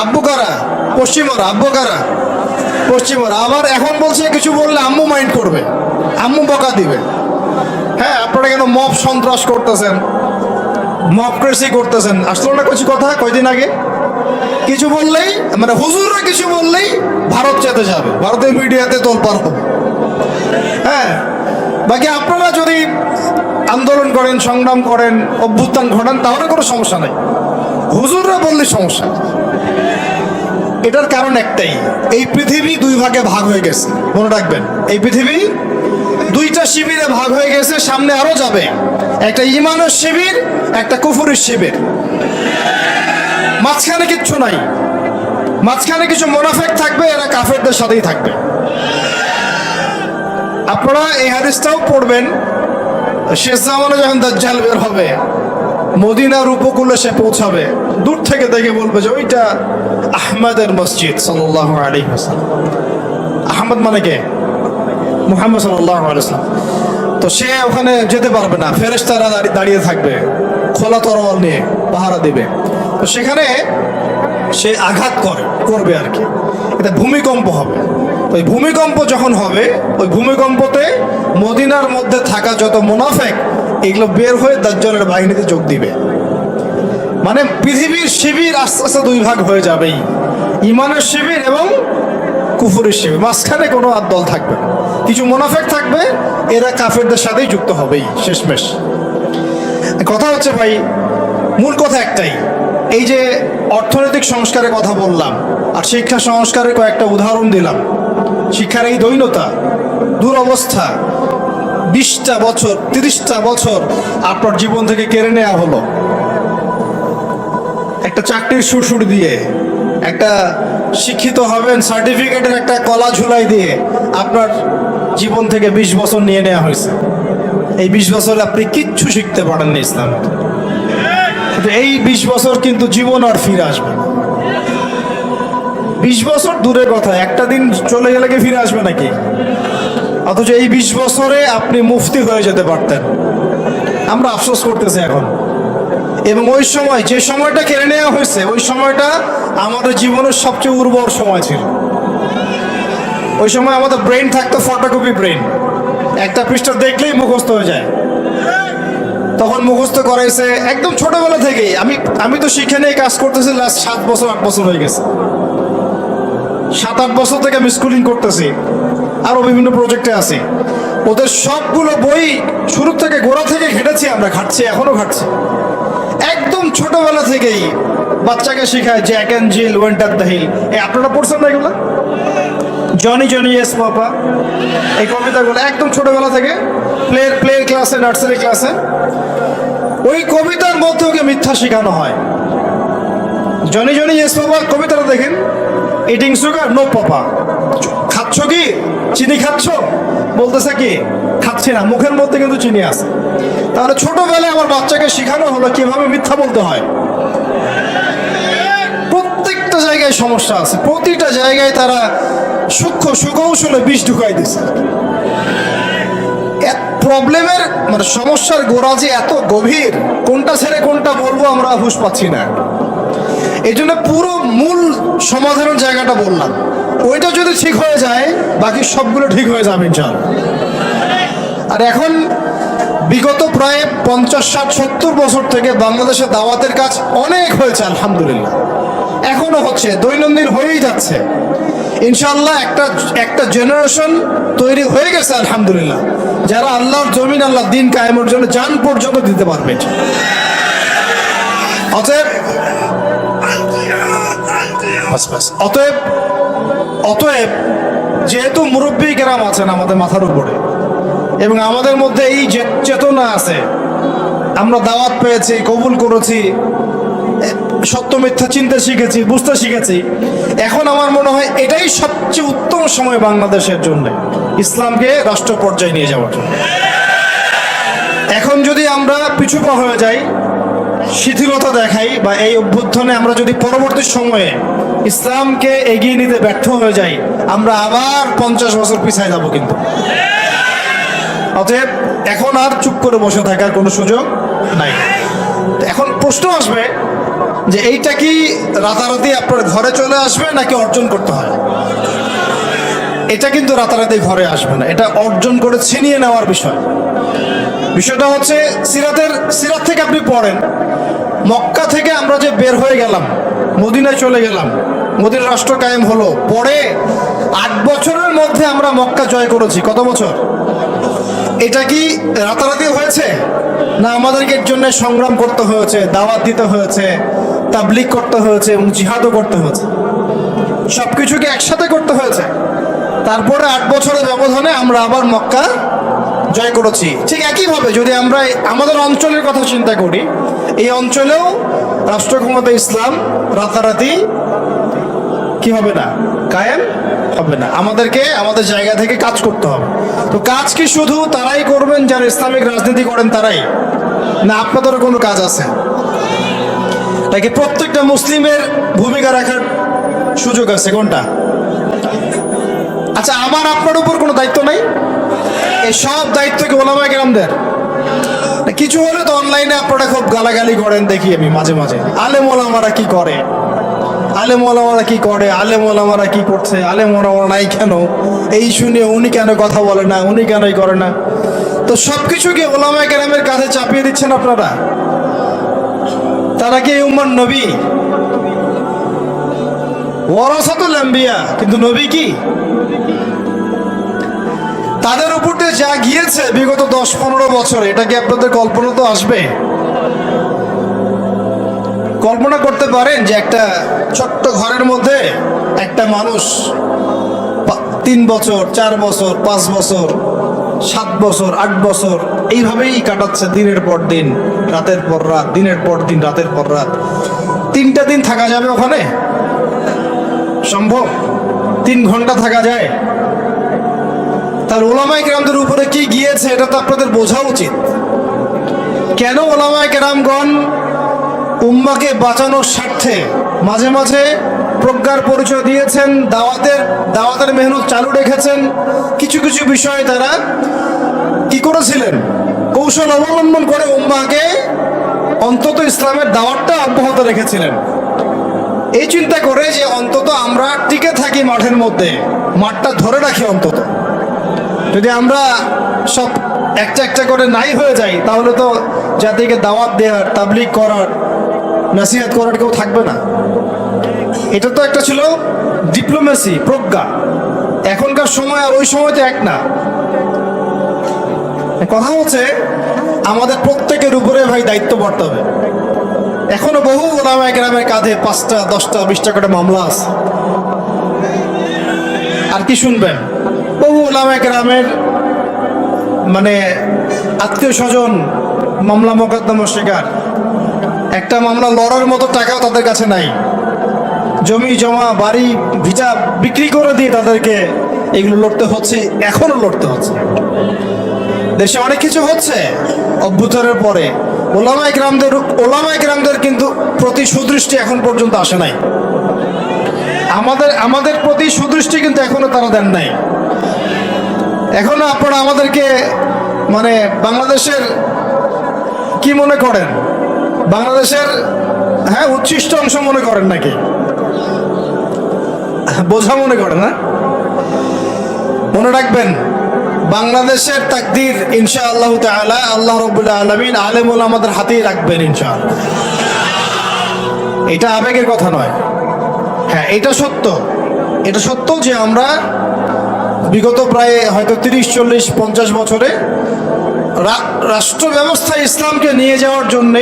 আব্বু কারা? পশ্চিমরা, আব্বু কারা? আবার এখন বলছে, কিছু বললে আম্মু মাইন্ড করবে। আম্মু বকা দিবে। হ্যাঁ আপনারা কেন মব সন্ত্রাস করতেছেন? মবক্রেসি করতেছেন? আসলো না কিছু কথা কয়দিন আগে? কিছু বললেই মানে হুজুররা কিছু বললেই ভারত যেতে যাবে। ভারতের মিডিয়াতে তোলপার হবে। হ্যাঁ বাকি আপনারা যদি আন্দোলন করেন, সংগ্রাম করেন, অভ্যুত্থান ঘটান, তাহলে কোনো সমস্যা নাই। হুজুররা বললে সমস্যা। এটার কারণ একটাই, এই পৃথিবী দুই ভাগে ভাগ হয়ে গেছে। মনে রাখবেন, এই পৃথিবী দুইটা শিবিরে ভাগ হয়ে গেছে, সামনে আরও যাবে। একটা ইমানের শিবির, একটা কুফুরের শিবির। মাঝখানে কিচ্ছু নাই। মাঝখানে কিছু মোনাফেক থাকবে, এরা কাফেরদের সাথেই থাকবে। আপনারা এই হাদিসটাও পড়বেন, শেষ জামানে যখন দাজ্জাল বের হবে মদিনার উপকূলে সে পৌঁছাবে। দূর থেকে দেখে বলবে যে ওইটা আহমদের মসজিদ সাল্লাল্লাহু আলাইহি ওয়াসাল্লাম। আহমদ মানে কে? মুহাম্মদ সাল্লাল্লাহু আলাইহি ওয়াসাল্লাম। তো সে ওখানে যেতে পারবে না। ফেরেশতারা দাঁড়িয়ে- দাঁড়িয়ে থাকবে। খোলা তরোয়াল নিয়ে পাহারা দেবে। তো সেখানে সে আঘাত করে, করবে আর কি। এটা ভূমিকম্প হবে। ওই ভূমিকম্প যখন হবে, ওই ভূমিকম্পতে মদিনার মধ্যে থাকা যত মুনাফেক এগুলো বের হয়ে দাজ্জালের বাহিনীতে যোগ দিবে। মানে পৃথিবীর শিবির আস্তে আস্তে দুই ভাগ হয়ে যাবেই। ইমানের শিবির এবং কুফুরের শিবির। মাঝখানে কোনো আর দল থাকবে না। কিছু মুনাফেক থাকবে, এরা কাফেরদের সাথেই যুক্ত হবেই, শেষমেশ। কথা হচ্ছে ভাই, মূল কথা একটাই। এই যে অর্থনৈতিক সংস্কারের কথা বললাম, আর শিক্ষা সংস্কারের কয়েকটা উদাহরণ দিলাম। শিক্ষার এই দৈনতা, দুরবস্থা বিশটা বছর, তিরিশটা বছর আপনার জীবন থেকে কেড়ে নেওয়া হলো। একটা চাকরির সুরসুর দিয়ে, একটা শিক্ষিত হবেন সার্টিফিকেটের একটা কলা ঝুলাই দিয়ে আপনার জীবন থেকে বিশ বছর নিয়ে নেওয়া হয়েছে। এই বিশ বছরে আপনি কিচ্ছু শিখতে পারেননি ইসলামে। এই বিশ বছর কিন্তু জীবন আর ফিরে আসবে। বিশ বছর দূরের কথা, একটা দিন চলে গেলে কি ফিরে আসবে নাকি? অথচ এই বিশ বছরে আপনি মুফতি হয়ে যেতে পারতেন। আমরা আফসোস করতেছি এখন। এবং ওই সময়, যে সময়টা কেড়ে নেওয়া হয়েছে, ওই সময়টা আমাদের জীবনের সবচেয়ে উর্বর সময় ছিল। ওই সময় আমাদের ব্রেন থাকতো ফটোকপি ব্রেন একটা পৃষ্ঠা দেখলেই মুখস্থ হয়ে যায়। তখন মুখস্থ করাইছে একদম ছোটবেলা থেকেই। আমি আমি তো শিখে নিয়ে কাজ করতেছি লাস্ট সাত বছর, আট বছর হয়ে গেছে। সাত, আট বছর থেকে আমি স্কুলিং করতেছি। আরও বিভিন্ন প্রজেক্টে আছি। ওদের সবগুলো বই শুরু থেকে গোড়া থেকে ঘেটেছি, আমরা ঘাটছি, এখনও ঘাটছি। একদম ছোটবেলা থেকেই বাচ্চাকে শেখায় Jack and Jill went up the hill এই আপনারা পড়ছেন না এগুলো? জনি জনি এস পাপা এই কবিতাগুলো একদম ছোটবেলা থেকে প্লে প্লে ক্লাসে নার্সারি ক্লাসে ওই কবিতার মধ্যে ওকে মিথ্যা শেখানো হয়। জনি জনি এস পাপা কবিতাটা দেখেন। ইটিং সুগার নো পাপা খাচ্ছ কি? চিনি খাচ্ছ? বলতেছে কি, খাচ্ছি না, মুখের মধ্যে কিন্তু চিনি আছে। তাহলে ছোটবেলায় আমার বাচ্চাকে শেখানো হলো কীভাবে মিথ্যা বলতে হয়। প্রত্যেকটা জায়গায় সমস্যা আছে, প্রতিটা জায়গায় তারা সূক্ষ্ম সুকৌশলে বিষ ঢুকাই দিছে প্রবলেমের মানে সমস্যার গোড়া যে এত গভীর, কোনটা ছেড়ে কোনটা বলব আমরা হুশ পাচ্ছি না। এই জন্য পুরো মূল সমাধানের জায়গাটা বললাম। ওইটা যদি ঠিক হয়ে যায়, বাকি সবগুলো ঠিক হয়ে যাবে ইনশাআল্লাহ। আর এখন বিগত প্রায় পঞ্চাশ, ষাট, সত্তর বছর থেকে বাংলাদেশে দাওয়াতের কাজ অনেক হয়েছে, আলহামদুলিল্লাহ। এখনও হচ্ছে, দৈনন্দিন হয়েই যাচ্ছে। ইনশাল্লাহ একটা একটা জেনারেশন তৈরি হয়ে গেছে, আলহামদুলিল্লাহ। যারা আল্লাহর জমিন আল্লাহ দিন কায়েমের জন্য যান পর্যন্ত দিতে পারবে। অতএব অতএব অতএব যেহেতু মুরব্বী গ্রাম আছেন আমাদের মাথার উপরে, এবং আমাদের মধ্যে এই চেতনা আছে, আমরা দাওয়াত পেয়েছি, কবুল করেছি সত্য মিথ্যা চিনতে শিখেছি, বুঝতে শিখেছি, এখন আমার মনে হয় এটাই সবচেয়ে উত্তম সময় বাংলাদেশের জন্য, ইসলামকে রাষ্ট্র পর্যায়ে নিয়ে যাওয়ার জন্য। এখন যদি আমরা পিছুপা হয়ে যাই শিথিলতা দেখাই বা এই অভ্যুত্থানে আমরা যদি পরবর্তী সময়ে ইসলামকে এগিয়ে নিতে ব্যর্থ হয়ে যাই, আমরা আবার পঞ্চাশ বছর পিছায় যাব কিন্তু। অতএব এখন আর চুপ করে বসে থাকার কোনো সুযোগ নাই। এখন প্রশ্ন আসবে যে এইটা কি রাতারাতি আপনার ঘরে চলে আসবে নাকি অর্জন করতে হয়? এটা কিন্তু রাতারাতি ঘরে আসবে না। এটা অর্জন করে ছিনিয়ে নেওয়ার বিষয়। বিষয়টা হচ্ছে সিরাতের, সিরাত থেকে আপনি পড়েন। মক্কা থেকে আমরা যে বের হয়ে গেলাম, মদিনায় চলে গেলাম মদিনা রাষ্ট্র কায়েম হলো, পরে আট বছরের মধ্যে আমরা মক্কা জয় করেছি। কত বছর? এটা কি রাতারাতি হয়েছে? না আমাদেরকে এর জন্য সংগ্রাম করতে হয়েছে, দাওয়াত দিতে হয়েছে তাবলিক করতে হয়েছে এবং জিহাদও করতে হয়েছে? সব কিছুকে একসাথে করতে হয়েছে। তারপরে আট বছরের ব্যবধানে আমরা আবার মক্কা জয় করেছি। ঠিক একইভাবে যদি আমরা আমাদের অঞ্চলের কথা চিন্তা করি, এই অঞ্চলেও রাষ্ট্র ক্ষমতা ইসলাম রাতারাতি কি হবে না? কায়েম হবে না। আমাদেরকে আমাদের জায়গা থেকে কাজ করতে হবে। তো কাজ কি শুধু তারাই করবেন যারা ইসলামিক রাজনীতি করেন তারাই? না, আপনাদেরও কোনো কাজ আছে? নাকি প্রত্যেকটা মুসলিমের ভূমিকা রাখার সুযোগ আছে? কোনটা? আচ্ছা আমার আপনার উপর কোনো দায়িত্ব নাই? এই সব দায়িত্ব কি ওলামা গ্রামদের কিছু হলে তো অনলাইনে আপনারা খুব গালাগালি করেন দেখি আমি মাঝে মাঝে। আলেম ওলামারা কি করে? আলেম ওলামারা কি করে? আলেম ওলামারা কি করছে? আলেম ওলামারা নাই কেন? এই শুনে উনি কেন কথা বলে না? উনি কেনই করে না? তো সব কিছু কি ওলামা গ্রামের কাছে চাপিয়ে দিচ্ছেন আপনারা? তারা কি উম্মার নবী? ওয়ারাসাতুল আম্বিয়া, কিন্তু নবী কি? তাদের উপর যা গিয়েছে বিগত দশ পনেরো বছর, এটা কি আপনাদের কল্পনা তো আসবে? কল্পনা করতে পারেন যে একটা ছোট্ট ঘরের মধ্যে একটা মানুষ তিন বছর, চার বছর, পাঁচ বছর, সাত বছর, আট বছর, এইভাবেই কাটাচ্ছে দিনের পর দিন, রাতের পর রাত, দিনের পর দিন, রাতের পর রাত। তিনটা দিন থাকা যাবে ওখানে? সম্ভব? তিন ঘণ্টা থাকা যায়? তার ওলামাই কেরামদের উপরে কি গিয়েছে, এটা তো আপনাদের বোঝা উচিত। কেন ওলামাই কেরামগণ উম্মাকে বাঁচানোর স্বার্থে মাঝে মাঝে প্রজ্ঞার পরিচয় দিয়েছেন, দাওয়াতের দাওয়াতের মেহনত চালু রেখেছেন, কিছু কিছু বিষয়ে তারা কি করেছিলেন? কৌশল অবলম্বন করে উম্মাকে অন্তত ইসলামের দাওয়াতটা অব্যাহত রেখেছিলেন। এই চিন্তা করে যে অন্তত আমরা টিকে থাকি মাঠের মধ্যে, মাঠটা ধরে রাখি অন্তত। যদি আমরা সব একটা একটা করে নাই হয়ে যাই, তাহলে তো জাতিকে দাওয়াত দেওয়ার, তাবলিগ করার, নাসিহাত করার কেউ থাকবে না। এটা তো একটা ছিল ডিপ্লোমেসি প্রজ্ঞা। এখনকার সময় আর ওই সময় তো এক না। কথা হচ্ছে, আমাদের প্রত্যেকের উপরে ভাই দায়িত্ব হবে। এখনও বহু ওলামা গ্রামের কাঁধে পাঁচটা, দশটা, বিশটা করে মামলা আছে। আর কি শুনবেন? বহু ওলামা গ্রামের মানে আত্মীয় স্বজন মামলা মোকদ্দমার শিকার। একটা মামলা লড়ার মতো টাকাও তাদের কাছে নাই। জমি, জমা, বাড়ি, ভিটা বিক্রি করে দিয়ে তাদেরকে এগুলো লড়তে হচ্ছে, এখনও লড়তে হচ্ছে। দেশে অনেক কিছু হচ্ছে অভ্যুত্থানের পরে। ওলামাই গ্রামদের ওলামাই গ্রামদের কিন্তু প্রতি সুদৃষ্টি এখন পর্যন্ত আসে নাই। আমাদের আমাদের প্রতি সুদৃষ্টি কিন্তু এখনও তারা দেন নাই। এখনও আপনারা আমাদেরকে মানে বাংলাদেশের কি মনে করেন? বাংলাদেশের হ্যাঁ উচ্ছিষ্ট অংশ মনে করেন নাকি? বোঝা মনে করেন না মনে রাখবেন, বাংলাদেশের তাকদির ইনশা আল্লাহ তাআলা আল্লাহ রবুল্লাহ আলমিন আলেমুল আমাদের হাতেই রাখবেন ইনশা এটা আবেগের কথা নয়। হ্যাঁ এটা সত্য। এটা সত্য যে আমরা বিগত প্রায় হয়তো তিরিশ, চল্লিশ, পঞ্চাশ বছরে রাষ্ট্র ব্যবস্থা ইসলামকে নিয়ে যাওয়ার জন্য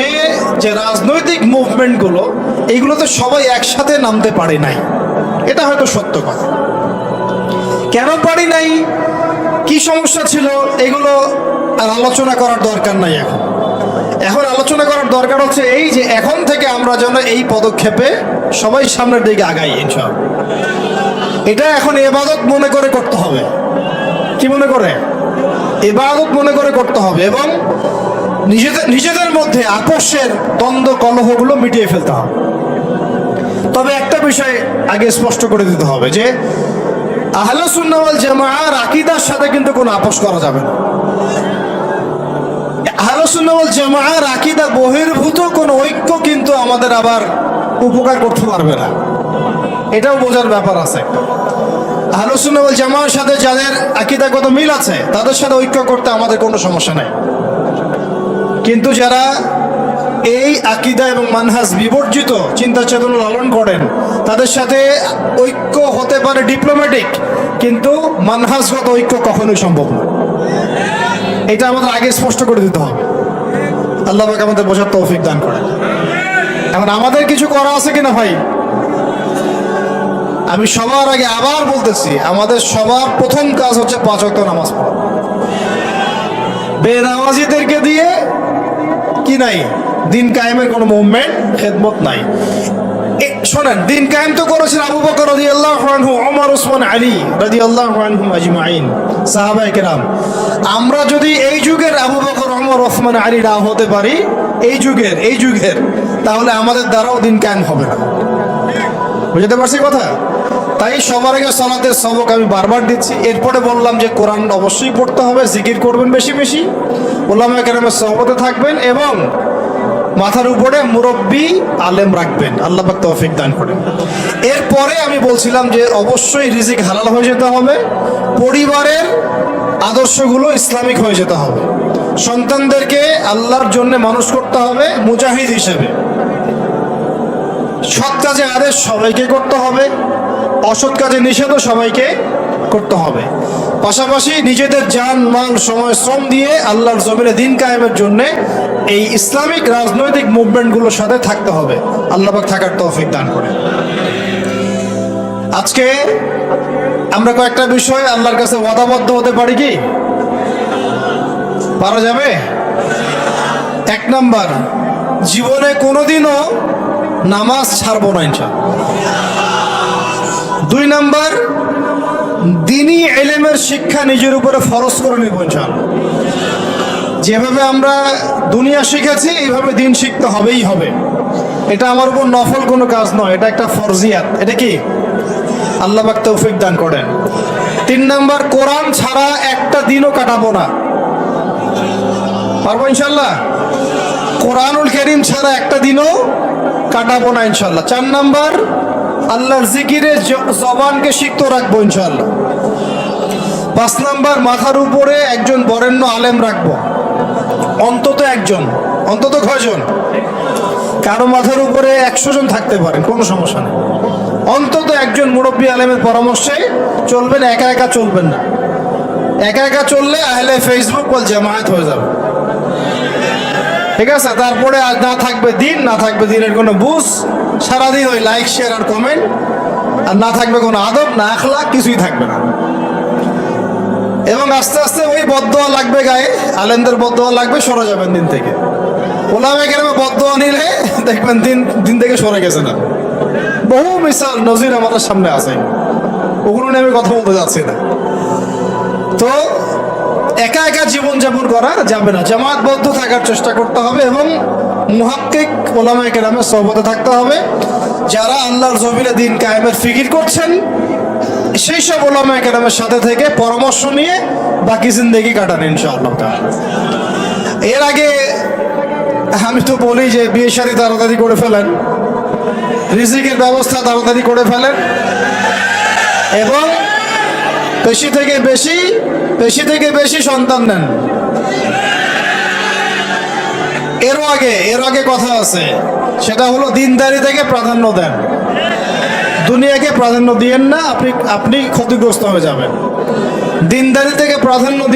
যে রাজনৈতিক মুভমেন্টগুলো, এইগুলোতে সবাই একসাথে নামতে পারে নাই। এটা হয়তো সত্য কথা। কেন পারি নাই? কি সমস্যা ছিল? এগুলো আর আলোচনা করার দরকার নাই এখন। এখন আলোচনা করার দরকার হচ্ছে এই যে এখন থেকে আমরা যেন এই পদক্ষেপে সবাই সামনের দিকে আগাই ইনশাল এটা এখন এবাদত মনে করে করতে হবে। কি মনে করে? এবাদত মনে করে করতে হবে এবং নিজেদের নিজেদের মধ্যে আপোষের দ্বন্দ্ব কলহগুলো মিটিয়ে ফেলতে হবে। তবে একটা বিষয় আগে স্পষ্ট করে দিতে হবে যে, আহলে সুন্নাওয়াল জামাআর আকীদার সাথে কিন্তু কোনো আপোষ করা যাবে না। আহলে সুন্নাওয়াল জামাআর আকীদা বহির্ভূত কোনো ঐক্য কিন্তু আমাদের আবার উপকার করতে পারবে না। এটাও বোঝার ব্যাপার আছে। আলোচনা জামার সাথে যাদের আকিদাগত মিল আছে, তাদের সাথে ঐক্য করতে আমাদের কোনো সমস্যা নেই। কিন্তু যারা এই আকিদা এবং মানহাজ বিবর্জিত চিন্তা চেতনা লালন করেন, তাদের সাথে ঐক্য হতে পারে ডিপ্লোম্যাটিক কিন্তু মানহাজগত ঐক্য কখনোই সম্ভব না। এটা আমাদের আগে স্পষ্ট করে দিতে হবে। আল্লাহ আমাদের বোঝার তৌফিক দান করেন। এখন আমাদের কিছু করা আছে কিনা ভাই? আমি সবার আগে আবার বলতেছি, আমাদের সবার প্রথম কাজ হচ্ছে পাঁচ ওয়াক্ত নামাজ পড়া। বেনামাজিদেরকে দিয়ে কি নাই? দিন কায়েমের কোনো মুভমেন্ট খেদমত নাই। শোনেন, দিন কায়েম তো করেছেন আবু বকর রাদিয়াল্লাহু আনহু, ওমর ওসমান আলী রাদিয়াল্লাহু আনহুম আজমাইন, সাহাবায়ে কেরাম। আমরা যদি এই যুগের আবু বকর অমর ওসমান আলী না হতে পারি, এই যুগের এই যুগের, তাহলে আমাদের দ্বারাও দিন কায়েম হবে না। বুঝতে পারছি কথা? তাই সবার আগে সালাতের সবক আমি বারবার দিচ্ছি। এরপরে বললাম যে কোরআন অবশ্যই পড়তে হবে, জিকির করবেন বেশি বেশি। ওলামা কেরামের সহবতে থাকবেন এবং মাথার উপরে মুরব্বী আলেম রাখবেন। আল্লাহ পাক তৌফিক দান করেন। এরপরে আমি বলছিলাম যে অবশ্যই রিজিক হালাল হয়ে যেতে হবে, পরিবারের আদর্শগুলো ইসলামিক হয়ে যেতে হবে। সন্তানদেরকে আল্লাহর জন্য মানুষ করতে হবে, মুজাহিদ হিসেবে। সৎ কাজে আদেশ সবাইকে করতে হবে, অসৎ কাজে নিষেধও সবাইকে করতে হবে। পাশাপাশি নিজেদের যান, মাল, সময়, শ্রম দিয়ে আল্লাহর জমিনে দিন কায়েমের জন্য এই ইসলামিক রাজনৈতিক মুভমেন্টগুলোর সাথে থাকতে হবে। আল্লাহ পাক থাকার তৌফিক দান করে আজকে আমরা কয়েকটা বিষয় আল্লাহর কাছে ওয়াদাবদ্ধ হতে পারি কি? পারা যাবে? এক নাম্বার, জীবনে কোনোদিনও নামাজ ছাড়বো না ইনশাআল্লাহ। দুই নাম্বার দিনই এলেমের শিক্ষা নিজের উপরে ফরজ করে নেব ইনশাআল্লাহ। যেভাবে আমরা দুনিয়া শিখেছি, এইভাবে দিন শিখতে হবেই হবে। এটা আমার উপর নফল কোনো কাজ নয়, এটা একটা ফরজিয়াত। এটা কি? আল্লাহ পাক তৌফিক দান করেন। তিন নাম্বার, কোরআন ছাড়া একটা দিনও কাটাবো না। পারব ইনশাল্লাহ কোরআনুল করিম ছাড়া একটা দিনও কাটাবো না ইনশাল্লাহ চার নাম্বার, আল্লাহর জিকিরে জবানকে সিক্ত রাখব ইনশাল্লাহ পাঁচ নাম্বার, মাথার উপরে একজন বরেণ্য আলেম রাখব। অন্তত একজন, অন্তত কয়জন? কারও মাথার উপরে একশো জন থাকতে পারেন, কোনো সমস্যা নেই। অন্তত একজন মুরব্বী আলেমের পরামর্শে চলবেন, একা একা চলবেন না। একা একা চললে আহলে ফেসবুক বল জামায়াত হয়ে যাবে। ঠিক আছে, তারপরে আজ না থাকবে দিন, না থাকবে দিনের কোনো বুঝ। সারাদিন ওই লাইক শেয়ার আর কমেন্ট আর না থাকবে কোনো আদব, না আখলা কিছুই থাকবে না। এবং আস্তে আস্তে ওই বদোয়া লাগবে গায়ে, আলেমদের বদোয়া লাগবে, সরে যাবেন দিন থেকে। ওলামে কেরামে বদোয়া নিলে দেখবেন দিন দিন থেকে সরে গেছে না। বহু মিসাল নজির আমাদের সামনে আছে। ওগুলো নিয়ে আমি কথা বলতে যাচ্ছি না। তো একা একা জীবনযাপন করা যাবে না জামাতবদ্ধ থাকার চেষ্টা করতে হবে এবং মুহাক্কিক ওলামায়ে কেরামের সহবতে থাকতে হবে যারা আল্লাহর জমিনে দিন কায়েমের ফিকির করছেন, সেই সব ওলামায়ে কেরামের সাথে থেকে পরামর্শ নিয়ে বাকি জিন্দগি কাটান ইনশাআল্লাহ। এর আগে আমি তো বলি যে বিয়ে শাড়ি তাড়াতাড়ি করে ফেলেন, রিজিকের ব্যবস্থা তাড়াতাড়ি করে ফেলেন এবং বেশি থেকে বেশি বেশি থেকে বেশি সন্তান নেন। এরও আগে, এর আগে কথা আছে, সেটা হলো দিনদারি থেকে প্রাধান্য দেন। দুনিয়াকে প্রাধান্য দিয়েন না, আপনি আপনি ক্ষতিগ্রস্ত হয়ে যাবেন। দিনদারি থেকে প্রাধান্য